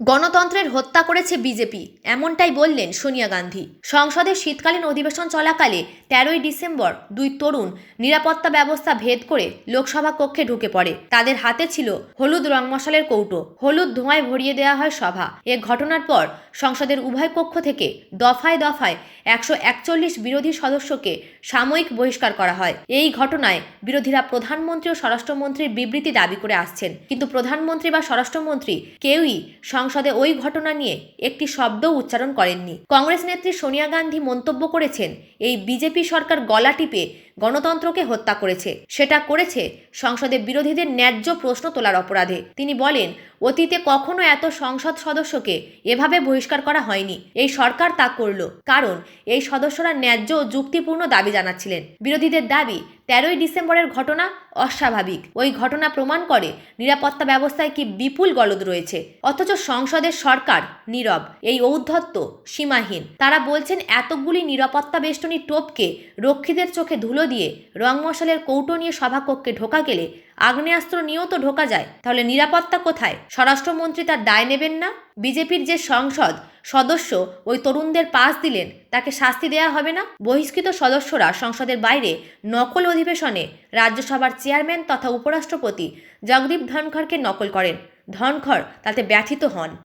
গণতন্ত্রের হত্যা করেছে বিজেপি, এমনটাই বললেন সোনিয়া গান্ধী। সংসদের শীতকালীন অধিবেশন চলাকালে তেরোই ডিসেম্বর দুই তরুণ নিরাপত্তা ব্যবস্থা ভেদ করে লোকসভা কক্ষে ঢুকে পড়ে। তাদের হাতে ছিল হলুদ রং মশালের কৌটো। হলুদ ধোঁয়ায় ভরিয়ে দেওয়া হয় সভা। এ ঘটনার পর সংসদের উভয় কক্ষ থেকে দফায় দফায় একশো একচল্লিশ বিরোধী সদস্যকে সাময়িক বহিষ্কার করা হয়। এই ঘটনায় বিরোধীরা প্রধানমন্ত্রী ও স্বরাষ্ট্রমন্ত্রীর বিবৃতি দাবি করে আসছেন। কিন্তু প্রধানমন্ত্রী বা স্বরাষ্ট্রমন্ত্রী কেউই সংসদে ওই ঘটনা নিয়ে একটি শব্দ উচ্চারণ করেননি। কংগ্রেস নেত্রী সোনিয়া গান্ধী মন্তব্য করেছেন, এই বিজেপি সরকার গলা টিপে গণতন্ত্রকে হত্যা করেছে। সেটা করেছে সংসদে বিরোধীদের ন্যায্য প্রশ্ন তোলার অপরাধে। তিনি বলেন, অতীতে কখনো এত সংসদ সদস্যকে এভাবে বহিষ্কার করা হয়নি। এই সরকার তা করল কারণ এই সদস্যরা ন্যায্য ও যুক্তিপূর্ণ দাবি জানাচ্ছিলেন। বিরোধীদের দাবি তেরোই ডিসেম্বরের ঘটনা অস্বাভাবিক। ওই ঘটনা প্রমাণ করে নিরাপত্তা ব্যবস্থায় কি বিপুল গলদ রয়েছে। অথচ সংসদের সরকার নীরব, এই ঔদ্ধত্য সীমাহীন। তারা বলছেন এতগুলি নিরাপত্তা বেষ্টনী টোপকে রক্ষীদের চোখে ধুলো দিয়ে রং মশালের কৌটো নিয়ে সভাকক্ষে ঢোকা গেলে আগ্নেয়াস্ত্র নিয়েও তো ঢোকা যায়। তাহলে নিরাপত্তা কোথায়? স্বরাষ্ট্রমন্ত্রী তার দায় নেবেন না? বিজেপির যে সংসদ সদস্য ওই তরুণদের পাস দিলেন, তাকে শাস্তি দেয়া হবে না? বহিষ্কৃত সদস্যরা সংসদের বাইরে নকল অধিবেশনে রাজ্যসভার চেয়ারম্যান তথা উপরাষ্ট্রপতি জগদীপ ধনখড়কে নকল করেন। ধনখড় তাতে ব্যথিত হন।